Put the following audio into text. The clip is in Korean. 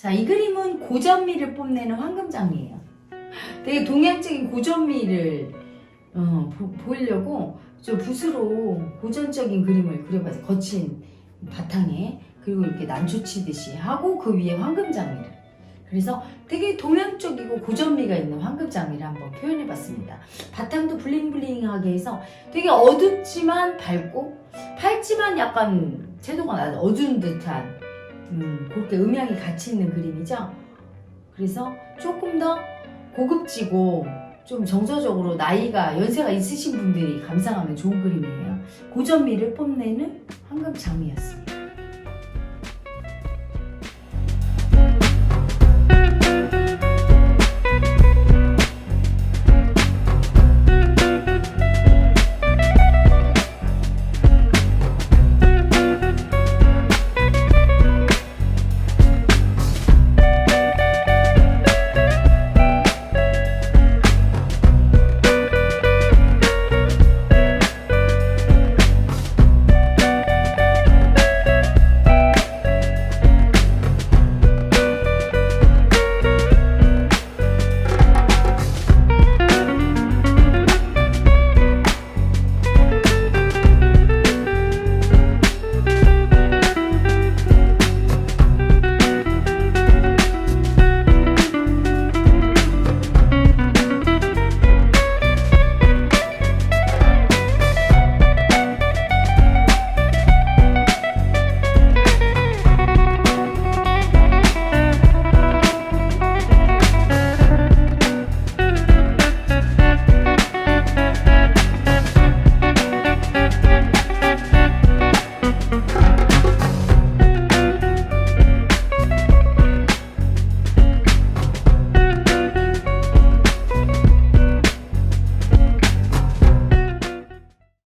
자, 이 그림은 고전미를 뽐내는 황금장이에요. 되게 동양적인 고전미를 어, 보, 보이려고 저 붓으로 고전적인 그림을 그려봤어요. 거친 바탕에 그리고 이렇게 난초 치듯이 하고 그 위에 황금장미를 그래서 되게 동양적이고 고전미가 있는 황금장미를 한번 표현해 봤습니다. 바탕도 블링블링하게 해서 되게 어둡지만 밝고 밝지만 약간 채도가 낮은 어두운 듯한 음, 그렇게 음향이 같이 있는 그림이죠. 그래서 조금 더 고급지고 좀 정서적으로 나이가 연세가 있으신 분들이 감상하면 좋은 그림이에요. 고전미를 뽐내는 황금장미였습니다.